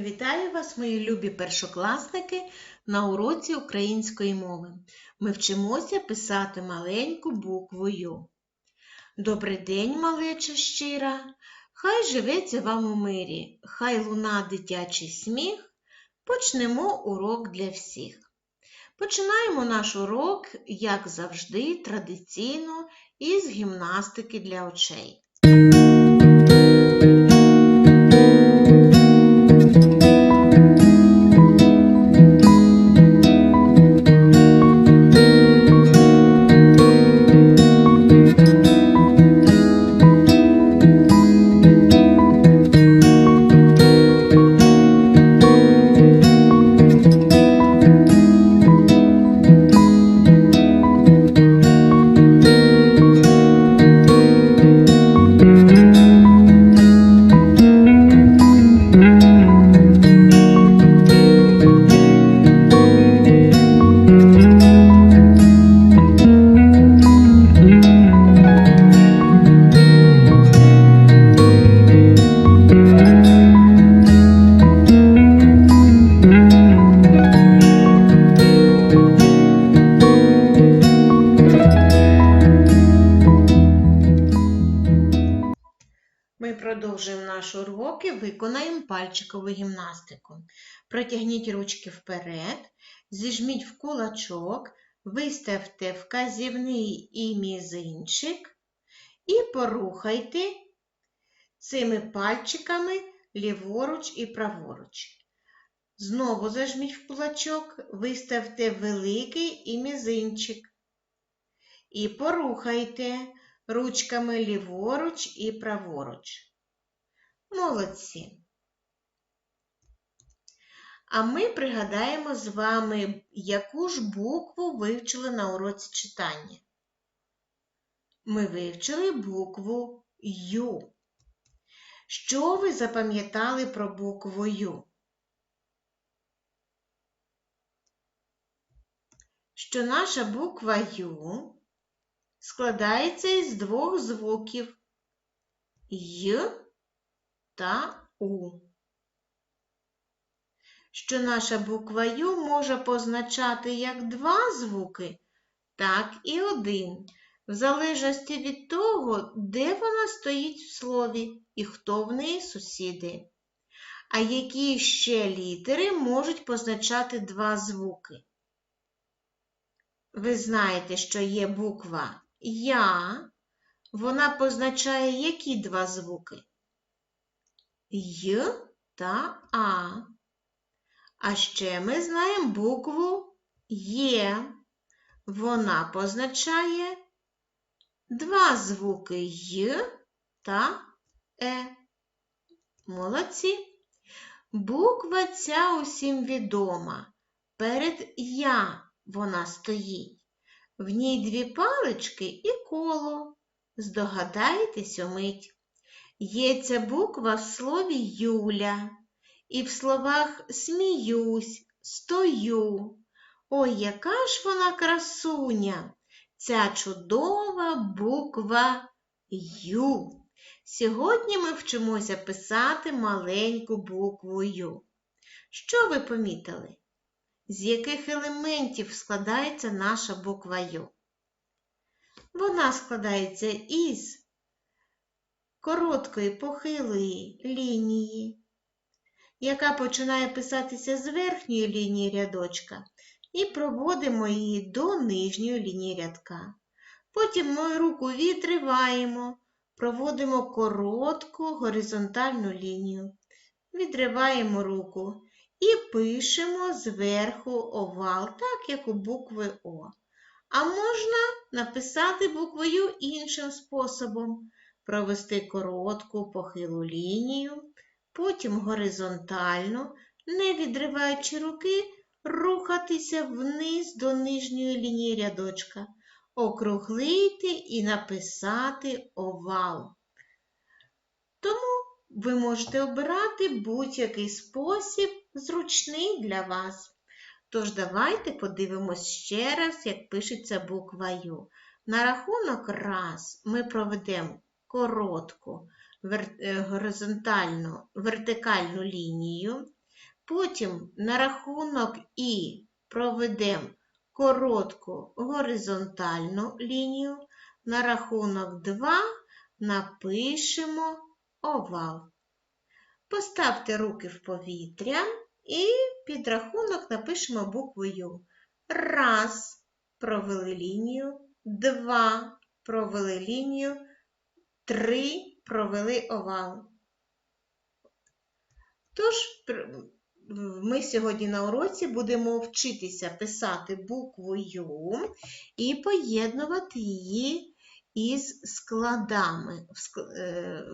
Вітаю вас, мої любі першокласники, на уроці української мови. Ми вчимося писати маленьку букву Ю. Добрий день, малеча щира! Хай живеться вам у мирі, хай луна дитячий сміх. Почнемо урок для всіх. Починаємо наш урок, як завжди, традиційно, із гімнастики для очей. Продовжуємо наш урок і виконаємо пальчикову гімнастику. Протягніть ручки вперед, зіжміть в кулачок, виставте вказівний і мізинчик і порухайте цими пальчиками ліворуч і праворуч. Знову зажміть в кулачок, виставте великий і мізинчик. І порухайте ручками ліворуч і праворуч. Молодці. А ми пригадаємо з вами, яку ж букву вивчили на уроці читання. Ми вивчили букву Ю. Що ви запам'ятали про букву Ю? Що наша буква Ю складається із двох звуків Й та У. Що наша буква Ю може позначати як два звуки, так і один, в залежності від того, де вона стоїть в слові і хто в неї сусіди. А які ще літери можуть позначати два звуки? Ви знаєте, що є буква Я, вона позначає які два звуки? Й та А. А ще ми знаємо букву Є. Вона позначає два звуки Й та Е. Молодці. Буква ця усім відома. Перед Я вона стоїть. В ній дві палички і коло. Здогадаєтесь умить. Є ця буква в слові Юля, і в словах сміюсь, стою. Ой, яка ж вона красуня, ця чудова буква Ю. Сьогодні ми вчимося писати маленьку букву Ю. Що ви помітили? З яких елементів складається наша буква Ю? Вона складається із короткої похилої лінії, яка починає писатися з верхньої лінії рядочка, і проводимо її до нижньої лінії рядка. Потім ми руку відриваємо, проводимо коротку горизонтальну лінію, відриваємо руку і пишемо зверху овал, так як у букви О. А можна написати буквою іншим способом, провести коротку похилу лінію, потім горизонтально, не відриваючи руки, рухатися вниз до нижньої лінії рядочка, округлити і написати овал. Тому ви можете обирати будь-який спосіб, зручний для вас. Тож давайте подивимось ще раз, як пишеться буква Ю. На рахунок раз ми проведемо коротку е, горизонтальну вертикальну лінію, Потім на рахунок І проведемо коротку горизонтальну лінію. На рахунок 2 напишемо овал. Поставте руки в повітря і під рахунок напишемо букву Ю. Раз, провели лінію, два, провели лінію, три, провели овал. Тож, ми сьогодні на уроці будемо вчитися писати букву Ю і поєднувати її із складами, е,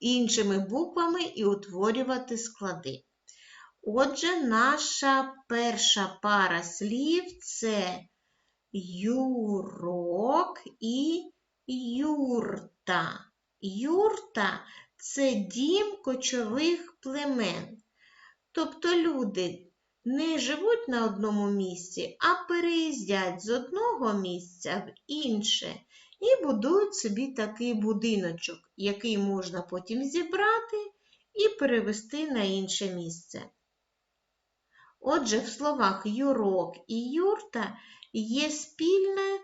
іншими буквами і утворювати склади. Отже, наша перша пара слів це юрок і юрта. Юрта це дім кочових племен. Тобто люди не живуть на одному місці, а переїздять з одного місця в інше і будують собі такий будиночок, який можна потім зібрати і перевести на інше місце. Отже, в словах юрок і юрта є спільне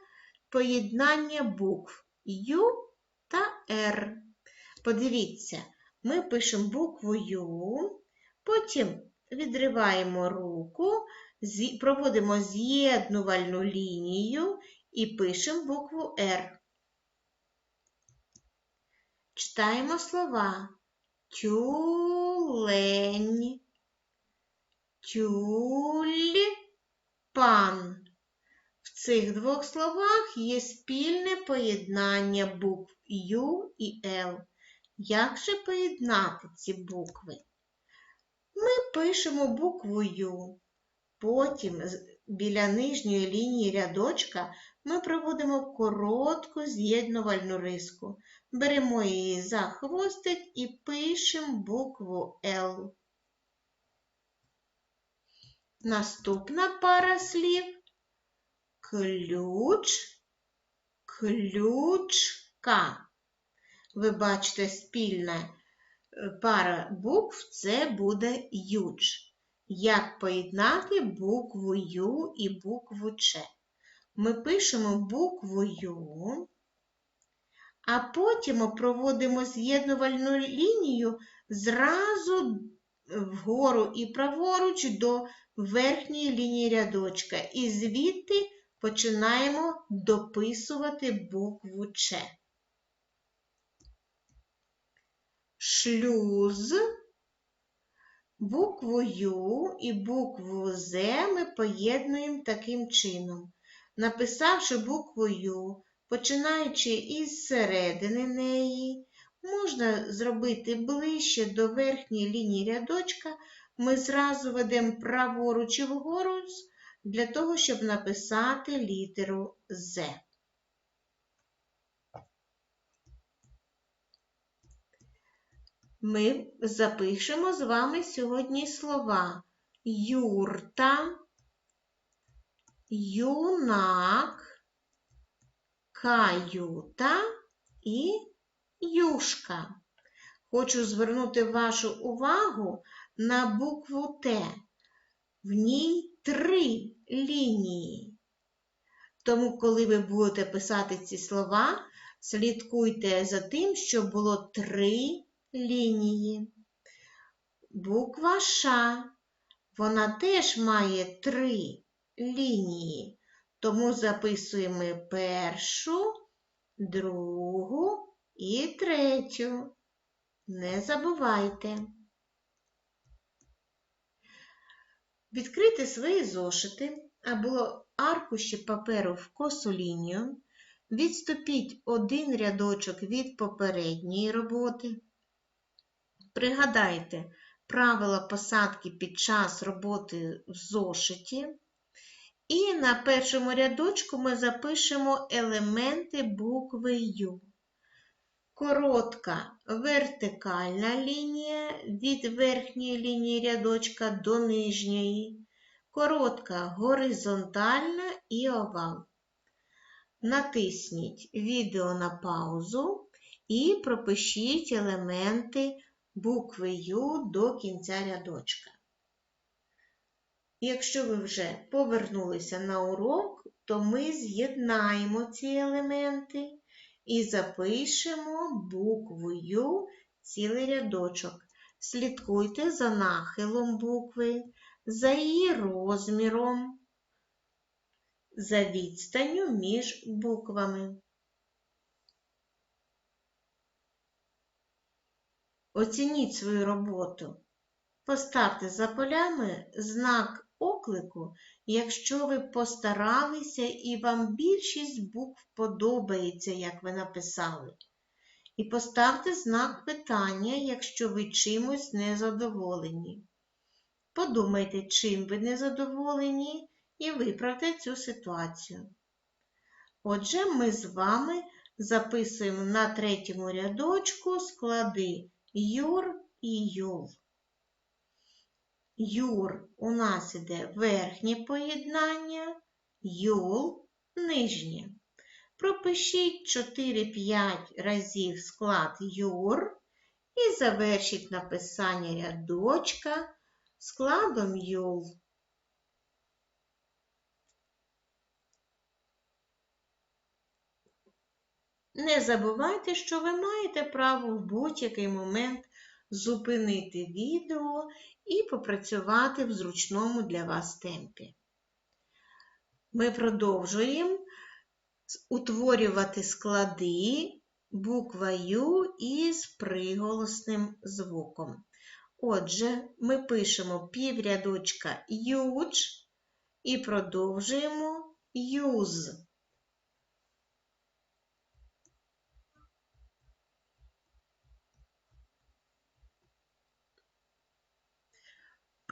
поєднання букв Ю та Р. Подивіться, ми пишемо букву потім відриваємо руку, проводимо з'єднувальну лінію і пишемо букву Р. Читаємо слова тюлень, тюльпан. Цих двох словах є спільне поєднання букв Ю і Л. Як же поєднати ці букви? Ми пишемо букву Ю. Потім біля нижньої лінії рядочка ми проводимо коротку з'єднувальну риску. Беремо її за хвостик і пишемо букву Л. Наступна пара слів ключ, ключка. Ви бачите, спільна е, пара букв це буде юч. Як поєднати букву Ю і букву Ч? Ми пишемо букву Ю, а потім проводимо з'єднувальну лінію зразу вгору і праворуч до верхньої лінії рядочка. І звідти починаємо дописувати букву Ч. Шлюз, букву Ю і букву З ми поєднуємо таким чином. Написавши букву Ю, починаючи із середини неї, можна зробити ближче до верхньої лінії рядочка, ми зразу ведемо праворуч і вгору для того, щоб написати літеру З. Ми запишемо з вами сьогодні слова юрта, юнак, каюта і юшка. Хочу звернути вашу увагу на букву Т. В ній три лінії. Тому, коли ви будете писати ці слова, слідкуйте за тим, щоб було три лінії. Буква Ш, вона теж має три лінії. Тому записуємо першу, другу і третю. Не забувайте. Відкрити свої зошити або аркуші паперу в косу лінію, відступіть один рядочок від попередньої роботи. Пригадайте правила посадки під час роботи в зошиті. І на першому рядочку ми запишемо елементи букви Ю. Коротка вертикальна лінія від верхньої лінії рядочка до нижньої, коротка горизонтальна і овал. Натисніть відео на паузу і пропишіть елементи букви Ю до кінця рядочка. Якщо ви вже повернулися на урок, то ми з'єднаємо ці елементи і запишемо буквою цілий рядочок. Слідкуйте за нахилом букви, за її розміром, за відстанню між буквами. Оцініть свою роботу. Поставте за полями знак оклику, якщо ви постаралися і вам більшість букв подобається, як ви написали. І поставте знак питання, якщо ви чимось незадоволені. Подумайте, чим ви незадоволені, і виправте цю ситуацію. Отже, ми з вами записуємо на третьому рядочку склади Юр і Юл. Юр у нас іде верхнє поєднання, Юл нижнє. Пропишіть 4-5 разів склад Юр і завершіть написання рядочка складом Юл. Не забувайте, що ви маєте право в будь-який момент зупинити відео і попрацювати в зручному для вас темпі. Ми продовжуємо утворювати склади буква Ю із приголосним звуком. Отже, ми пишемо піврядочка юдж і продовжуємо юз.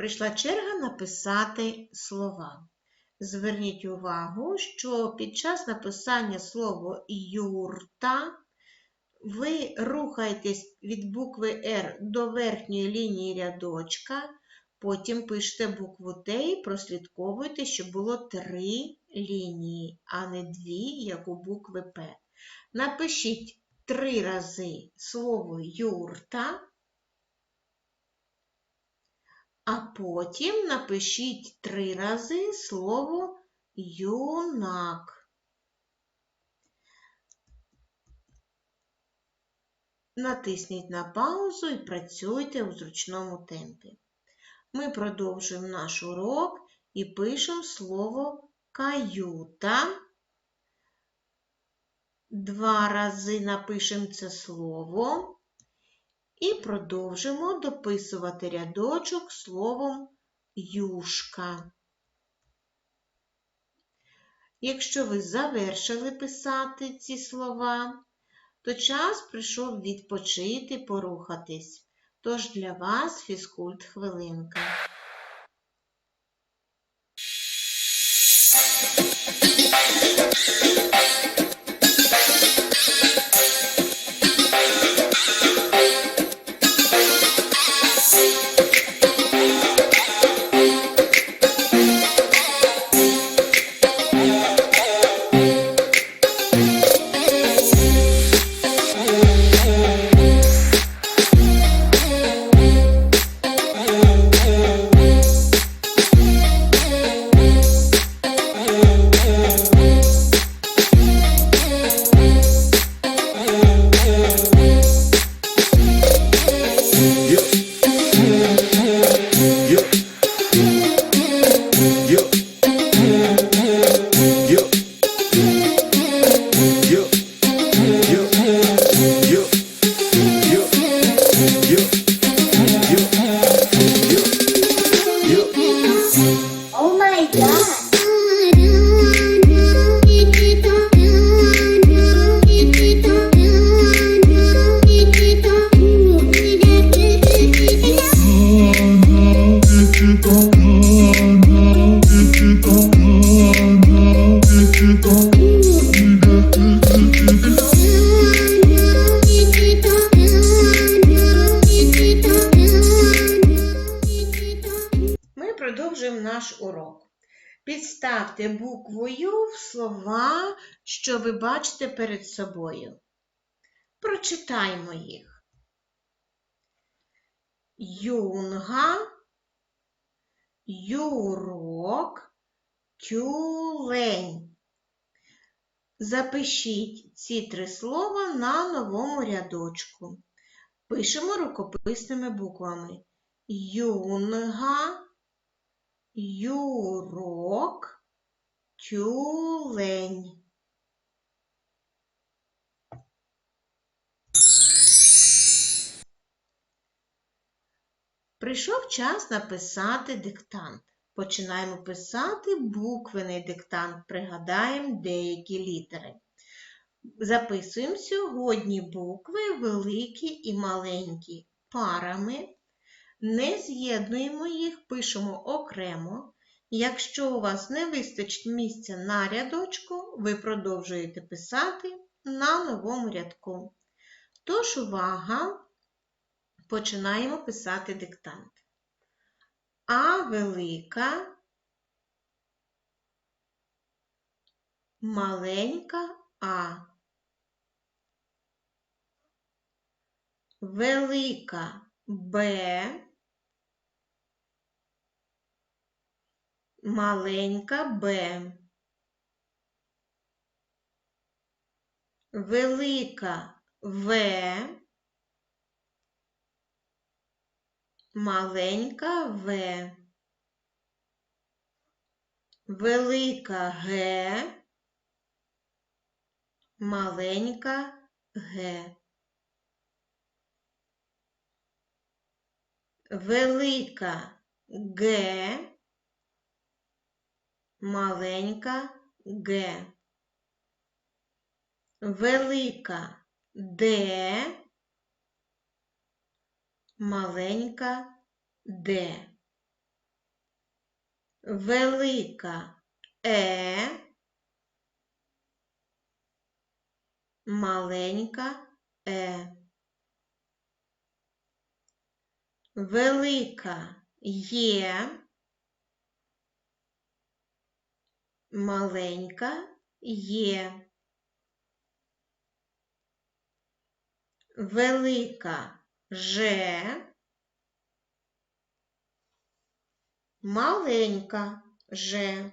Прийшла черга написати слова. Зверніть увагу, що під час написання слова юрта ви рухаєтесь від букви R до верхньої лінії рядочка, потім пишете букву Т і прослідковуєте, щоб було три лінії, а не дві, як у букви П. Напишіть три рази слово юрта. А потім напишіть три рази слово юнак. Натисніть на паузу і працюйте у зручному темпі. Ми продовжуємо наш урок і пишемо слово каюта. Два рази напишемо це слово. І продовжимо дописувати рядочок словом юшка. Якщо ви завершили писати ці слова, то час прийшов відпочити, порухатись. Тож для вас фізкульт хвилинка. Oh продовжуємо наш урок. Підставте буквою в слова, що ви бачите перед собою. Прочитаймо їх. Юнга, юрок, тюлень. Запишіть ці три слова на новому рядочку. Пишемо рукописними буквами. Юнга, юрок, тюлень. Прийшов час написати диктант. Починаємо писати буквений диктант, пригадаємо деякі літери. Записуємо сьогодні букви великі і маленькі парами. Не з'єднуємо їх, пишемо окремо. Якщо у вас не вистачить місця на рядочку, ви продовжуєте писати на новому рядку. Тож, увага! Починаємо писати диктант. А велика, маленька А. Велика Б. Маленька Б. Велика В. Маленька В. Велика Г. Маленька Г. Велика Г. Маленька Г. Велика Д. Маленька Д. Велика Е. Маленька Е. Велика Є. Маленька Є. Велика Ж. Маленька Ж.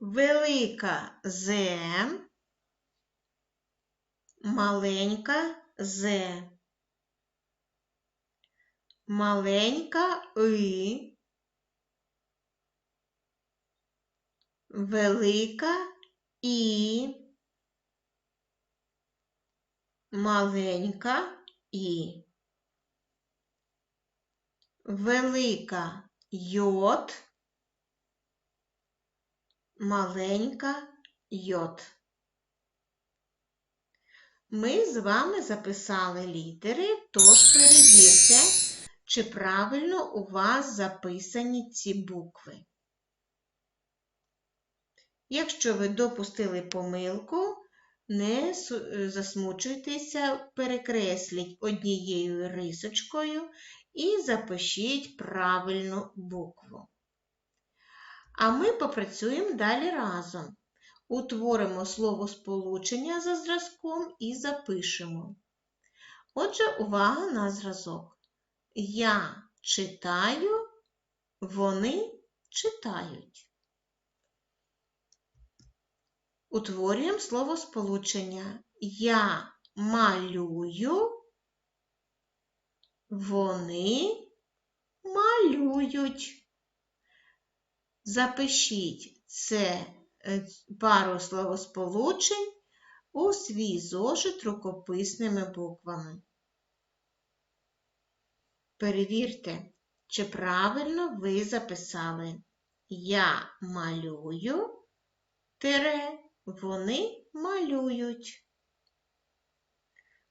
Велика З. Маленька З. Маленька И. Велика І. Маленька І. Велика Йод. Маленька Йод. Ми з вами записали літери, тож перевірте, чи правильно у вас записані ці букви. Якщо ви допустили помилку, не засмучуйтеся, перекресліть однією рисочкою і запишіть правильну букву. А ми попрацюємо далі разом. Утворимо словосполучення за зразком і запишемо. Отже, увага на зразок. Я читаю, вони читають. Утворюємо словосполучення. Я малюю, вони малюють. Запишіть це е, пару словосполучень у свій зошит рукописними буквами. Перевірте, чи правильно ви записали Я малюю, тире, вони малюють.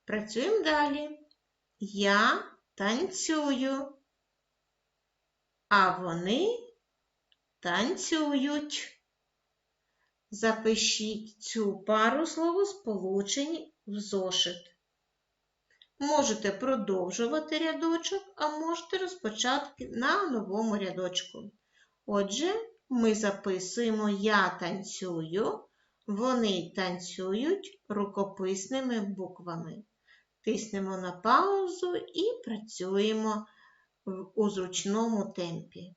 Працюємо далі. Я танцюю, а вони танцюють. Запишіть цю пару словосполучень в зошит. Можете продовжувати рядочок, а можете розпочати на новому рядочку. Отже, ми записуємо Я танцюю, вони танцюють рукописними буквами. Тиснемо на паузу і працюємо у зручному темпі.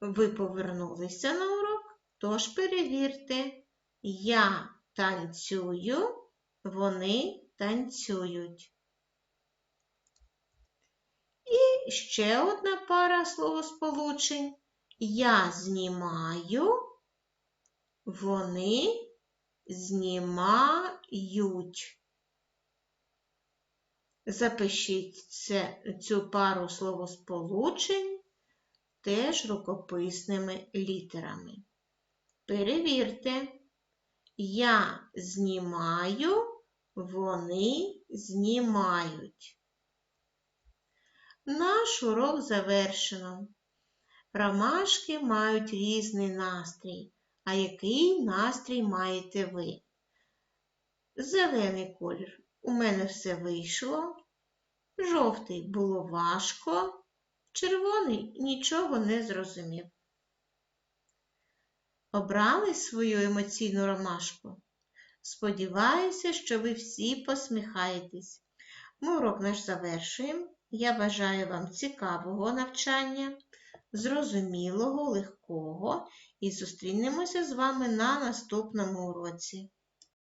Ви повернулися на урок, тож перевірте. Я танцюю, вони танцюють. І ще одна пара словосполучень. Я знімаю, вони знімають. Запишіть цю пару словосполучень теж рукописними літерами. Перевірте. Я знімаю, вони знімають. Наш урок завершено. Ромашки мають різний настрій. А який настрій маєте ви? Зелений колір. У мене все вийшло. Жовтий було важко. Червоний нічого не зрозумів. Обрали свою емоційну ромашку? Сподіваюся, що ви всі посміхаєтесь. Ми урок наш завершуємо. Я бажаю вам цікавого навчання, зрозумілого, легкого і зустрінемося з вами на наступному уроці.